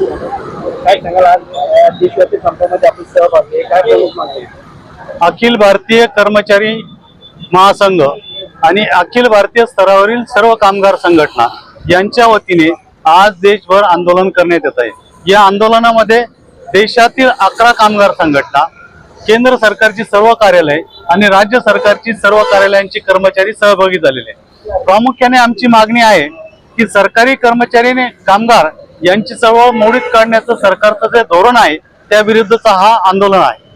काय सांगाल आज देशव्यापी संपामध्ये आहे. काय प्रमुख मागणी अखिल भारतीय कर्मचारी महासंघ आणि अखिल भारतीय स्तरावरील सर्व कामगार संघटना यांच्या वतीने आज देशभर आंदोलन करण्यात येत आहे या आंदोलनामध्ये देशातील अकरा कामगार संघटना केंद्र सरकारची सर्व कार्यालय आणि राज्य सरकारची सर्व कार्यालयांची कर्मचारी सहभागी झालेले आहेत. प्रामुख्याने आमची मागणी आहे की सरकारी कर्मचारीने कामगार यांची चळवळ मोडीत काढण्याचं सरकारचं जे धोरण आहे त्याविरुद्धचा हा आंदोलन आहे.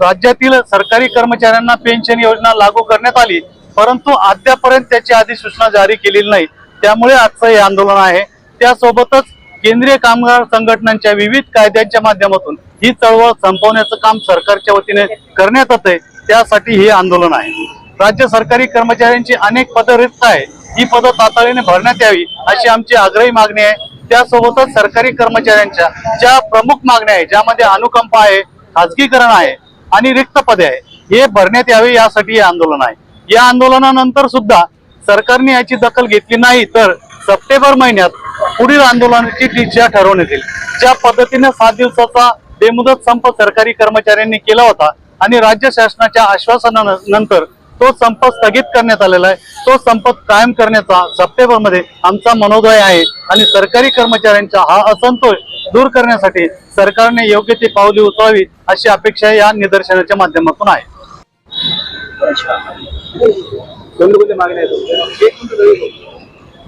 राज्यातील सरकारी कर्मचाऱ्यांना पेन्शन योजना लागू करण्यात आली परंतु अद्यापर्यंत त्याची अधिसूचना जारी केलेली नाही. त्यामुळे आजचं हे आंदोलन आहे. त्यासोबतच केंद्रीय कामगार संघटनांच्या विविध कायद्यांच्या माध्यमातून ही चळवळ संपवण्याचं काम सरकारच्या वतीने करण्यात येत आहे त्यासाठी हे आंदोलन आहे. राज्य सरकारी कर्मचाऱ्यांची अनेक पदं रिक्त आहे ही पदं तातडीने भरण्यात यावी अशी आमची आग्रही मागणी आहे. त्यासोबतच सरकारी कर्मचाऱ्यांच्या ज्या प्रमुख मागण्या आहेत ज्यामध्ये अनुकंप आहे खाजगीकरण आहे आणि रिक्त पदे आहे हे भरण्यात यावे यासाठी हे आंदोलन आहे. या आंदोलनानंतर सुद्धा सरकारने याची दखल घेतली नाही तर सप्टेंबर महिन्यात पुढील आंदोलनाची दिशा ठरवण्यात येईल. ज्या पद्धतीने सात दिवसाचा बेमुदत संप सरकारी कर्मचाऱ्यांनी केला होता आणि राज्य शासनाच्या आश्वासनानंतर तो संप स्थगित करण्यात आलेला आहे. तो संप कायम करण्याचा सप्टेंबरमध्ये आमचा मनोदय आहे. आणि सरकारी कर्मचाऱ्यांचा हा असंतोष दूर करण्यासाठी सरकारने योग्य ती पावले उचलावी अशी अपेक्षा या निदर्शनाच्या माध्यमातून आहे.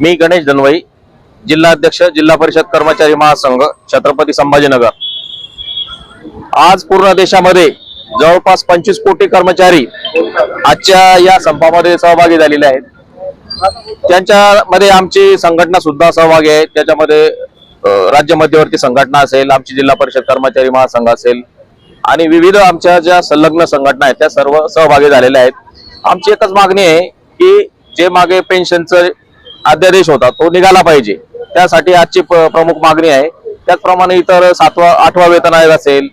मी गणेश धनवई जिल्हा अध्यक्ष जिल्हा परिषद कर्मचारी महासंघ छत्रपती संभाजीनगर. आज पूर्ण देशामध्ये जवळपास पंचवीस कोटी कर्मचारी आजच्या या संपामध्ये सहभागी झालेले आहेत. त्यांच्यामध्ये आमची संघटना सुद्धा सहभागी आहे. त्याच्यामध्ये राज्य मध्यवर्ती संघटना असेल आमची जिल्हा परिषद कर्मचारी महासंघ असेल आणि विविध आमच्या ज्या संलग्न संघटना आहेत त्या सर्व सहभागी झालेल्या आहेत. आमची एकच मागणी आहे की जे मागे पेन्शनचं अध्यादेश होता तो निघाला पाहिजे. त्यासाठी आजची प- प्रमुख मागणी आहे. त्याचप्रमाणे इतर सातवा आठवा वेतन आयोग असेल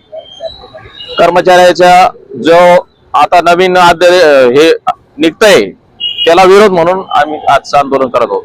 कर्मचाऱ्याच्या जो आता नवीन अध्यादेश हे निघतंय त्याला विरोध म्हणून आम्ही आजचं आंदोलन करत आहोत.